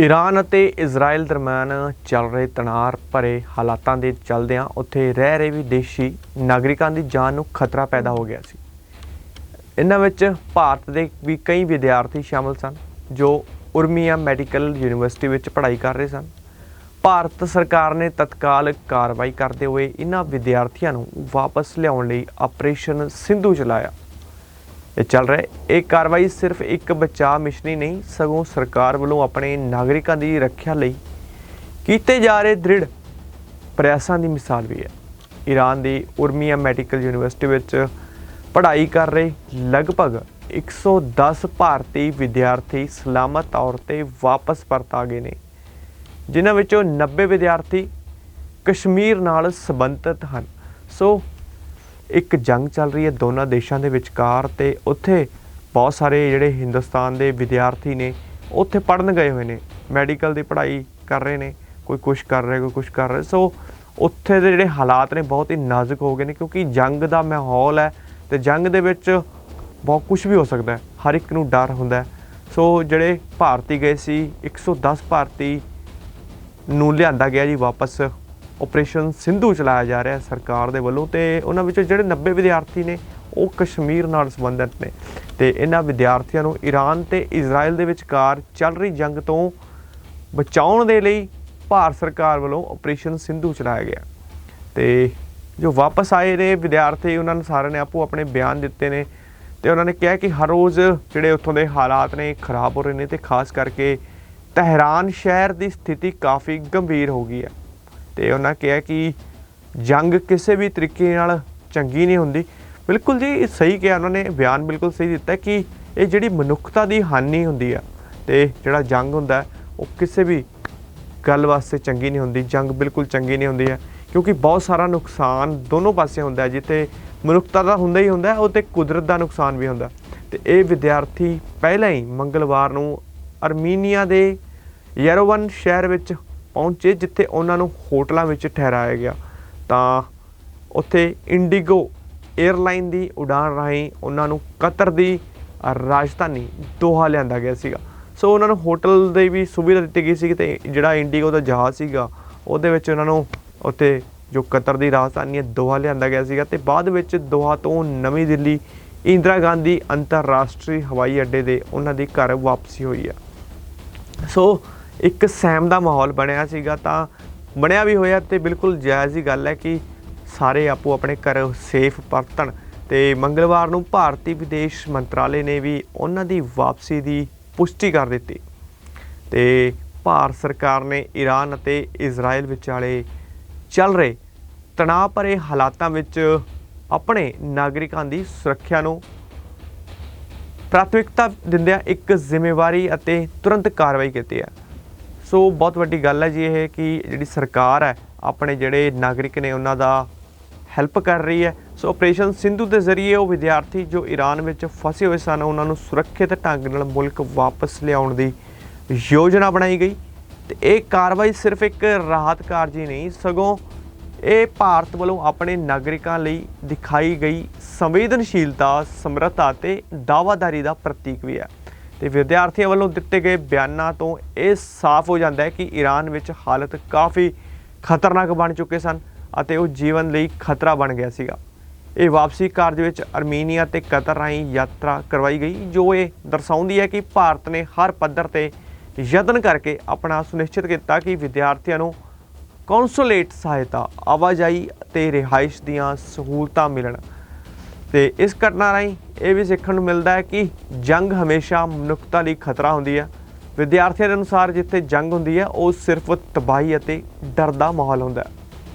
Iran ਅਤੇ Israel ਦਰਮਿਆਨ ਚੱਲ ਰਹੇ ਤਣਾਅ ਭਰੇ ਹਾਲਾਤਾਂ ਦੇ ਚੱਲਦਿਆਂ ਉੱਥੇ ਰਹਿ ਰਹੇ ਵਿਦੇਸ਼ੀ ਨਾਗਰਿਕਾਂ ਦੀ ਜਾਨ ਨੂੰ ਖਤਰਾ ਪੈਦਾ ਹੋ ਗਿਆ ਸੀ। ਇਹਨਾਂ ਵਿੱਚ ਭਾਰਤ ਦੇ ਵੀ ਕਈ ਵਿਦਿਆਰਥੀ ਸ਼ਾਮਲ ਸਨ, ਜੋ ਉਰਮੀਆ ਮੈਡੀਕਲ ਯੂਨੀਵਰਸਿਟੀ ਵਿੱਚ ਪੜ੍ਹਾਈ ਕਰ ਰਹੇ ਸਨ। ਭਾਰਤ ਸਰਕਾਰ ਨੇ ਤਤਕਾਲ ਕਾਰਵਾਈ ਕਰਦੇ ਹੋਏ ਇਹਨਾਂ ਵਿਦਿਆਰਥੀਆਂ ਨੂੰ ਵਾਪਸ ਲਿਆਉਣ ਲਈ ਆਪਰੇਸ਼ਨ ਸਿੰਧੂ ਚਲਾਇਆ। ਇਹ ਚੱਲ ਰਿਹਾ ਇਹ ਕਾਰਵਾਈ ਸਿਰਫ ਇੱਕ ਬਚਾਅ ਮਿਸ਼ਨ ਹੀ ਨਹੀਂ, ਸਗੋਂ ਸਰਕਾਰ ਵੱਲੋਂ ਆਪਣੇ ਨਾਗਰਿਕਾਂ ਦੀ ਰੱਖਿਆ ਲਈ ਕੀਤੇ ਜਾ ਰਹੇ ਦ੍ਰਿੜ ਪ੍ਰਯਾਸਾਂ ਦੀ ਮਿਸਾਲ ਵੀ ਹੈ। ਈਰਾਨ ਦੀ ਉਰਮੀਆ ਮੈਡੀਕਲ ਯੂਨੀਵਰਸਿਟੀ ਵਿੱਚ ਪੜ੍ਹਾਈ ਕਰ ਰਹੇ ਲਗਭਗ 110 ਭਾਰਤੀ ਵਿਦਿਆਰਥੀ ਸਲਾਮਤ ਤੌਰ ਤੇ ਵਾਪਸ ਪਰਤ ਆ ਗਏ ਨੇ, ਜਿਨ੍ਹਾਂ ਵਿੱਚੋਂ 90 ਵਿਦਿਆਰਥੀ ਕਸ਼ਮੀਰ ਨਾਲ ਸੰਬੰਧਿਤ ਹਨ। ਸੋ ਇੱਕ ਜੰਗ ਚੱਲ ਰਹੀ ਹੈ ਦੋਨਾਂ ਦੇਸ਼ਾਂ ਦੇ ਵਿਚਕਾਰ ਤੇ ਉੱਥੇ ਬਹੁਤ ਸਾਰੇ ਜਿਹੜੇ ਹਿੰਦੁਸਤਾਨ ਦੇ ਵਿਦਿਆਰਥੀ ਨੇ ਉੱਥੇ ਪੜਨ ਗਏ ਹੋਏ ਨੇ, ਮੈਡੀਕਲ ਦੀ ਪੜ੍ਹਾਈ ਕਰ ਰਹੇ ਨੇ, ਕੋਈ ਕੁਝ ਕਰ ਰਿਹਾ, ਕੋਈ ਕੁਝ ਕਰ ਰਿਹਾ। ਸੋ ਉੱਥੇ ਦੇ ਜਿਹੜੇ ਹਾਲਾਤ ਨੇ ਬਹੁਤ ਹੀ ਨਾਜ਼ੁਕ ਹੋ ਗਏ ਨੇ ਕਿਉਂਕਿ ਜੰਗ ਦਾ ਮਾਹੌਲ ਹੈ ਤੇ ਜੰਗ ਦੇ ਵਿੱਚ ਬਹੁਤ ਕੁਝ ਵੀ ਹੋ ਸਕਦਾ ਹੈ, ਹਰ ਇੱਕ ਨੂੰ ਡਰ ਹੁੰਦਾ ਹੈ। ਸੋ ਜਿਹੜੇ ਭਾਰਤੀ ਗਏ ਸੀ 110 ਭਾਰਤੀ ਨੂੰ ਲਿਆਂਦਾ ਗਿਆ ਜੀ ਵਾਪਸ। ਆਪਰੇਸ਼ਨ ਸਿੰਧੂ ਚਲਾਇਆ ਜਾ ਰਿਹਾ ਹੈ ਸਰਕਾਰ ਦੇ ਵੱਲੋਂ ਤੇ ਉਹਨਾਂ ਵਿੱਚੋਂ ਜਿਹੜੇ 90 ਵਿਦਿਆਰਥੀ ਨੇ, ਉਹ ਕਸ਼ਮੀਰ ਨਾਲ ਸੰਬੰਧਿਤ ਨੇ। ਤੇ ਇਹਨਾਂ ਵਿਦਿਆਰਥੀਆਂ ਨੂੰ ਈਰਾਨ ਤੇ ਇਜ਼ਰਾਈਲ ਦੇ ਵਿਚਕਾਰ ਚੱਲ ਰਹੀ ਜੰਗ ਤੋਂ ਬਚਾਉਣ ਦੇ ਲਈ ਭਾਰਤ ਸਰਕਾਰ ਵੱਲੋਂ ਆਪਰੇਸ਼ਨ ਸਿੰਧੂ ਚਲਾਇਆ ਗਿਆ। ਤੇ ਜੋ ਵਾਪਸ ਆਏ ਨੇ ਵਿਦਿਆਰਥੀ, ਉਹਨਾਂ ਨੇ ਸਾਰਿਆਂ ਨੇ ਆਪੋ ਆਪਣੇ ਬਿਆਨ ਦਿੱਤੇ ਨੇ ਤੇ ਉਹਨਾਂ ਨੇ ਕਿਹਾ ਕਿ ਹਰ ਰੋਜ਼ ਜਿਹੜੇ ਉੱਥੋਂ ਦੇ ਹਾਲਾਤ ਨੇ, ਖਰਾਬ ਹੋ ਰਹੇ ਨੇ ਤੇ ਖਾਸ ਕਰਕੇ ਤਹਿਰਾਨ ਸ਼ਹਿਰ ਦੀ ਸਥਿਤੀ ਕਾਫੀ ਗੰਭੀਰ ਹੋ ਗਈ ਹੈ। ਤੇ ਉਹਨਾਂ ਕਿਹਾ ਕਿ ਜੰਗ ਕਿਸੇ ਵੀ ਤਰੀਕੇ ਨਾਲ ਚੰਗੀ ਨਹੀਂ ਹੁੰਦੀ। ਬਿਲਕੁਲ ਜੀ, ਇਹ ਸਹੀ ਕਿਹਾ ਉਹਨਾਂ ਨੇ, ਬਿਆਨ ਬਿਲਕੁਲ ਸਹੀ ਦਿੱਤਾ ਕਿ ਇਹ ਜਿਹੜੀ ਮਨੁੱਖਤਾ ਦੀ ਹਾਨੀ ਹੁੰਦੀ ਆ ਤੇ ਜਿਹੜਾ ਜੰਗ ਹੁੰਦਾ ਉਹ ਕਿਸੇ ਵੀ ਗੱਲ ਵਾਸਤੇ ਚੰਗੀ ਨਹੀਂ ਹੁੰਦੀ, ਜੰਗ ਬਿਲਕੁਲ ਚੰਗੀ ਨਹੀਂ ਹੁੰਦੀ ਹੈ, ਕਿਉਂਕਿ ਬਹੁਤ ਸਾਰਾ ਨੁਕਸਾਨ ਦੋਨੋਂ ਪਾਸੇ ਹੁੰਦਾ ਜਿੱਥੇ ਮਨੁੱਖਤਾ ਦਾ ਹੁੰਦਾ ਹੀ ਹੁੰਦਾ ਉਹ ਤੇ ਕੁਦਰਤ ਦਾ ਨੁਕਸਾਨ ਵੀ ਹੁੰਦਾ ਤੇ ਇਹ ਵਿਦਿਆਰਥੀ ਪਹਿਲਾਂ ਹੀ ਮੰਗਲਵਾਰ ਨੂੰ ਅਰਮੀਨੀਆ ਦੇ ਯਰੋਵਨ ਸ਼ਹਿਰ ਵਿੱਚ ਪਹੁੰਚੇ ਜਿੱਥੇ ਉਹਨਾਂ ਨੂੰ ਹੋਟਲਾਂ ਵਿੱਚ ਠਹਿਰਾਇਆ ਗਿਆ। ਤਾਂ ਉੱਥੇ ਇੰਡੀਗੋ 에ਅਰਲਾਈਨ ਦੀ ਉਡਾਨ ਰਾਹੀਂ ਉਹਨਾਂ ਨੂੰ ਕਤਰ ਦੀ ਰਾਜਧਾਨੀ ਦੋਹਾ ਲਿਆਂਦਾ ਗਿਆ ਸੀਗਾ। ਸੋ ਉਹਨਾਂ ਨੂੰ ਹੋਟਲ ਦੀ ਵੀ ਸੁਵਿਧਾ ਦਿੱਤੀ ਗਈ ਸੀ ਤੇ ਜਿਹੜਾ ਇੰਡੀਗੋ ਦਾ ਜਹਾਜ਼ ਸੀਗਾ, ਉਹਦੇ ਵਿੱਚ ਉਹਨਾਂ ਨੂੰ ਉੱਥੇ ਜੋ ਕਤਰ ਦੀ ਰਾਜਧਾਨੀ ਹੈ, ਦੋਹਾ ਲਿਆਂਦਾ ਗਿਆ ਸੀਗਾ ਤੇ ਬਾਅਦ ਵਿੱਚ ਦੋਹਾ ਤੋਂ ਨਵੀਂ ਦਿੱਲੀ ਇੰਦਰਾ ਗਾਂਧੀ ਅੰਤਰਰਾਸ਼ਟਰੀ ਹਵਾਈ ਅੱਡੇ ਦੇ ਉਹਨਾਂ ਦੀ ਘਰ ਵਾਪਸੀ ਹੋਈ ਆ ਸੋ ਇੱਕ ਸਹਿਮ ਦਾ ਮਾਹੌਲ ਬਣਿਆ ਸੀਗਾ ਤਾਂ ਬਣਿਆ ਵੀ ਹੋਇਆ ਤੇ ਬਿਲਕੁਲ ਜਾਇਜ਼ ਹੀ ਗੱਲ ਹੈ ਕਿ ਸਾਰੇ ਆਪੋ ਆਪਣੇ ਘਰ ਸੇਫ ਪਰਤਣ ਤੇ ਮੰਗਲਵਾਰ ਨੂੰ ਭਾਰਤੀ ਵਿਦੇਸ਼ ਮੰਤਰਾਲੇ ਨੇ ਵੀ ਉਹਨਾਂ ਦੀ ਵਾਪਸੀ ਦੀ ਪੁਸ਼ਟੀ ਕਰ ਦਿੱਤੀ। ਤੇ ਭਾਰਤ ਸਰਕਾਰ ਨੇ ਈਰਾਨ ਅਤੇ ਇਜ਼ਰਾਈਲ ਵਿਚਾਲੇ ਚੱਲ ਰਹੇ ਤਣਾਅ ਭਰੇ ਹਾਲਾਤਾਂ ਵਿੱਚ ਆਪਣੇ ਨਾਗਰਿਕਾਂ ਦੀ ਸੁਰੱਖਿਆ ਨੂੰ ਪ੍ਰਾਥਮਿਕਤਾ ਦਿੰਦਿਆਂ ਇੱਕ ਜ਼ਿੰਮੇਵਾਰੀ ਅਤੇ ਤੁਰੰਤ ਕਾਰਵਾਈ ਕੀਤੀ ਹੈ। ਸੋ ਬਹੁਤ ਵੱਡੀ ਗੱਲ ਹੈ ਜੀ ਇਹ ਕਿ ਜਿਹੜੀ ਸਰਕਾਰ ਹੈ, ਆਪਣੇ ਜਿਹੜੇ ਨਾਗਰਿਕ ਨੇ ਉਹਨਾਂ ਦਾ ਹੈਲਪ ਕਰ ਰਹੀ ਹੈ। ਸੋ ਆਪਰੇਸ਼ਨ ਸਿੰਧੂ ਦੇ ਜ਼ਰੀਏ ਉਹ ਵਿਦਿਆਰਥੀ ਜੋ ਈਰਾਨ ਵਿੱਚ ਫਸੇ ਹੋਏ ਸਨ, ਉਹਨਾਂ ਨੂੰ ਸੁਰੱਖਿਅਤ ਢੰਗ ਨਾਲ ਮੁਲਕ ਵਾਪਸ ਲਿਆਉਣ ਦੀ ਯੋਜਨਾ ਬਣਾਈ ਗਈ। ਤੇ ਇਹ ਕਾਰਵਾਈ ਸਿਰਫ ਇੱਕ ਰਾਹਤ ਕਾਰਜ ਹੀ ਨਹੀਂ, ਸਗੋਂ ਇਹ ਭਾਰਤ ਵੱਲੋਂ ਆਪਣੇ ਨਾਗਰਿਕਾਂ ਲਈ ਦਿਖਾਈ ਗਈ ਸੰਵੇਦਨਸ਼ੀਲਤਾ, ਸਮਰੱਥਾ ਤੇ ਦਾਅਵਾਦਾਰੀ ਦਾ ਪ੍ਰਤੀਕ ਵੀ ਹੈ। ਤੇ ਵਿਦਿਆਰਥੀਆਂ ਵੱਲੋਂ ਦਿੱਤੇ ਗਏ ਬਿਆਨਾਂ ਤੋਂ ਇਹ ਸਾਫ਼ ਹੋ ਜਾਂਦਾ ਹੈ ਕਿ ਈਰਾਨ ਵਿੱਚ ਹਾਲਤ ਕਾਫੀ ਖਤਰਨਾਕ ਬਣ ਚੁੱਕੇ ਸਨ ਅਤੇ ਉਹ ਜੀਵਨ ਲਈ ਖਤਰਾ ਬਣ ਗਿਆ ਸੀਗਾ। ਇਹ ਵਾਪਸੀ ਕਾਰਜ ਵਿੱਚ ਅਰਮੀਨੀਆ ਤੇ ਕਤਰ ਰਾਹੀਂ ਯਾਤਰਾ ਕਰਵਾਈ ਗਈ, ਜੋ ਇਹ ਦਰਸਾਉਂਦੀ ਹੈ ਕਿ ਭਾਰਤ ਨੇ ਹਰ ਪੱਧਰ ਤੇ ਯਤਨ ਕਰਕੇ ਆਪਣਾ ਸੁਨਿਸ਼ਚਿਤ ਕੀਤਾ ਕਿ ਵਿਦਿਆਰਥੀਆਂ ਨੂੰ ਕੌਂਸੂਲੇਟ ਸਹਾਇਤਾ, ਆਵਾਜਾਈ ਤੇ ਰਿਹਾਇਸ਼ ਦੀਆਂ ਸਹੂਲਤਾਂ ਮਿਲਣ। ਤੇ ਇਸ ਘਟਨਾ ਰਾਹੀਂ ਇਹ ਵੀ ਸਿੱਖਣ ਨੂੰ ਮਿਲਦਾ ਹੈ ਕਿ ਜੰਗ ਹਮੇਸ਼ਾ ਮਨੁੱਖਤਾ ਲਈ ਖਤਰਾ ਹੁੰਦੀ ਹੈ। ਵਿਦਿਆਰਥੀਆਂ ਦੇ ਅਨੁਸਾਰ ਜਿੱਥੇ ਜੰਗ ਹੁੰਦੀ ਹੈ, ਉਹ ਸਿਰਫ ਤਬਾਹੀ ਅਤੇ ਡਰ ਦਾ ਮਾਹੌਲ ਹੁੰਦਾ ਹੈ।